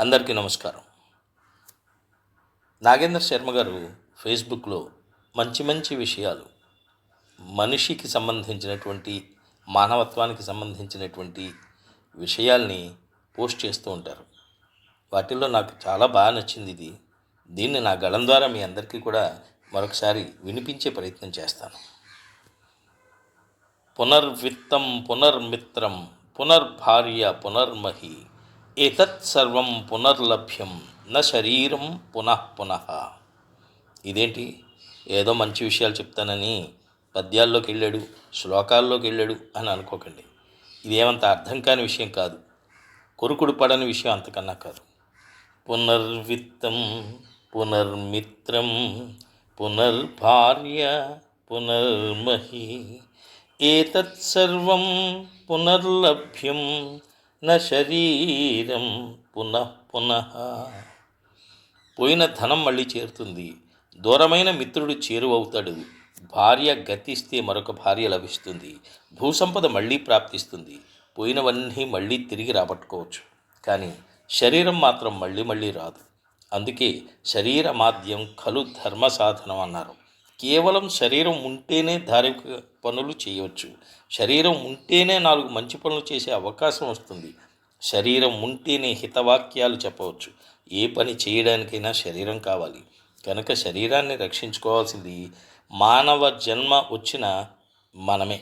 అందరికీ నమస్కారం. నాగేంద్ర శర్మ గారు ఫేస్బుక్లో మంచి మంచి విషయాలు మనిషికి సంబంధించినటువంటి మానవత్వానికి సంబంధించినటువంటి విషయాల్ని పోస్ట్ చేస్తూ ఉంటారు. వాటిల్లో నాకు చాలా బాగా నచ్చింది ఇది. దీన్ని నా గళం ద్వారా మీ అందరికీ కూడా మరొకసారి వినిపించే ప్రయత్నం చేస్తాను. పునర్విత్తం పునర్మిత్రం పునర్భార్య పునర్మహి ఏతత్ సర్వం పునర్లభ్యం న శరీరం పునః పునః. ఇదేంటి? ఏదో మంచి విషయాలు చెప్తానని పద్యాల్లోకి వెళ్ళాడు శ్లోకాల్లోకి వెళ్ళాడు అని అనుకోకండి. ఇదేమంత అర్థం కాని విషయం కాదు కొరుకుడు పడని విషయం అంతకన్నా కాదు. పునర్విత్తం పునర్మిత్రం పునర్భార్య పునర్మహి. ఏతత్ సర్వం పునర్లభ్యం న శరీరం పునః పునః. పోయిన ధనం మళ్ళీ చేరుతుంది. దూరమైన మిత్రుడు చేరువవుతాడు. భార్య గతిస్తే మరొక భార్య లభిస్తుంది. భూసంపద మళ్ళీ ప్రాప్తిస్తుంది. పోయినవన్నీ మళ్ళీ తిరిగి రాబట్టుకోవచ్చు. కానీ శరీరం మాత్రం మళ్ళీ మళ్ళీ రాదు. అందుకే శరీర మాద్యం ఖలు ధర్మ సాధనం అన్నారు. కేవలం శరీరం ఉంటేనే ధార్మిక పనులు చేయవచ్చు. శరీరం ఉంటేనే నాలుగు మంచి పనులు చేసే అవకాశం వస్తుంది. శరీరం ఉంటేనే హితవాక్యాలు చెప్పవచ్చు. ఏ పని చేయడానికైనా శరీరం కావాలి. కనుక శరీరాన్ని రక్షించుకోవాల్సింది మానవ జన్మ వచ్చిన మనమే.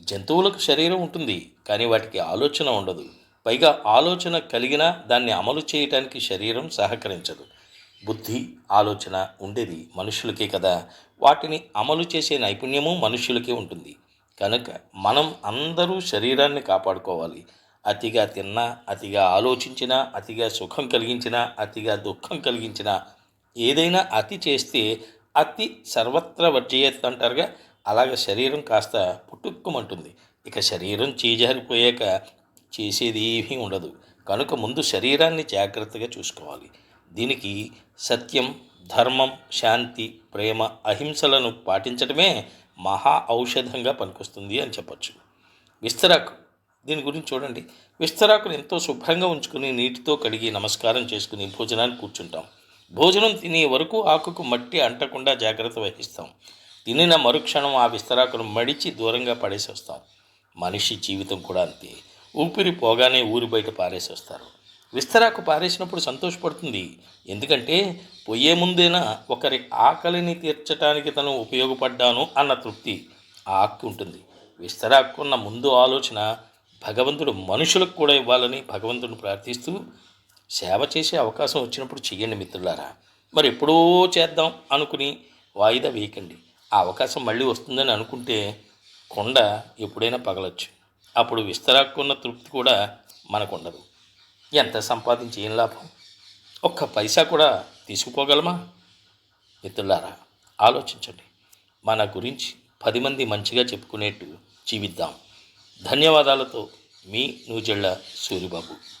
జంతువులకు శరీరం ఉంటుంది కానీ వాటికి ఆలోచన ఉండదు. పైగా ఆలోచన కలిగినా దాన్ని అమలు చేయటానికి శరీరం సహకరించదు. బుద్ధి ఆలోచన ఉండేది మనుషులకే కదా. వాటిని అమలు చేసే నైపుణ్యము మనుషులకే ఉంటుంది. కనుక మనం అందరూ శరీరాన్ని కాపాడుకోవాలి. అతిగా తిన్నా అతిగా ఆలోచించినా అతిగా సుఖం కలిగించినా అతిగా దుఃఖం కలిగించినా ఏదైనా అతి చేస్తే అతి సర్వత్ర వర్జయత్ అంటారుగా. అలాగ శరీరం కాస్త పుట్టుక్కుమంటుంది. ఇక శరీరం చేజారిపోయాక చేసేది ఏమీ ఉండదు. కనుక ముందు శరీరాన్ని జాగ్రత్తగా చూసుకోవాలి. దీనికి సత్యం ధర్మం శాంతి ప్రేమ అహింసలను పాటించడమే మహా ఔషధంగా పనికొస్తుంది అని చెప్పచ్చు. విస్తరాకు దీని గురించి చూడండి. విస్తరాకును ఎంతో శుభ్రంగా ఉంచుకుని నీటితో కడిగి నమస్కారం చేసుకుని భోజనానికి కూర్చుంటాం. భోజనం తినే వరకు ఆకుకు మట్టి అంటకుండా జాగ్రత్త వహిస్తాం. తినిన మరుక్షణం ఆ విస్తరాకును మడిచి దూరంగా పడేసి వస్తాం మనిషి జీవితం కూడా అంతే. ఊపిరి పోగానే ఊరి బయట పారేసి వస్తారు విస్తరాకు పారేసినప్పుడు సంతోషపడుతుంది. ఎందుకంటే పొయ్యే ముందేనా ఒకరి ఆకలిని తీర్చడానికి తను ఉపయోగపడ్డాను అన్న తృప్తి ఆ ఉంటుంది. విస్తరాకున్న ముందు ఆలోచన భగవంతుడు మనుషులకు కూడా ఇవ్వాలని భగవంతుడిని ప్రార్థిస్తూ సేవ చేసే అవకాశం వచ్చినప్పుడు చెయ్యండి మిత్రులారా. మరి ఎప్పుడో చేద్దాం అనుకుని వాయిదా వేయకండి. ఆ అవకాశం మళ్ళీ వస్తుందని అనుకుంటే కొండ ఎప్పుడైనా పగలొచ్చు. అప్పుడు విస్తరాక్కున్న తృప్తి కూడా మనకు ఉండదు ఎంత సంపాదించి ఏం లాభం? ఒక్క పైసా కూడా తీసుకుపోగలమా మిత్రులారా ఆలోచించండి. మన గురించి పది మంది మంచిగా చెప్పుకునేట్టు జీవిద్దాం. ధన్యవాదాలతో మీ నూజెళ్ళ సూరిబాబు.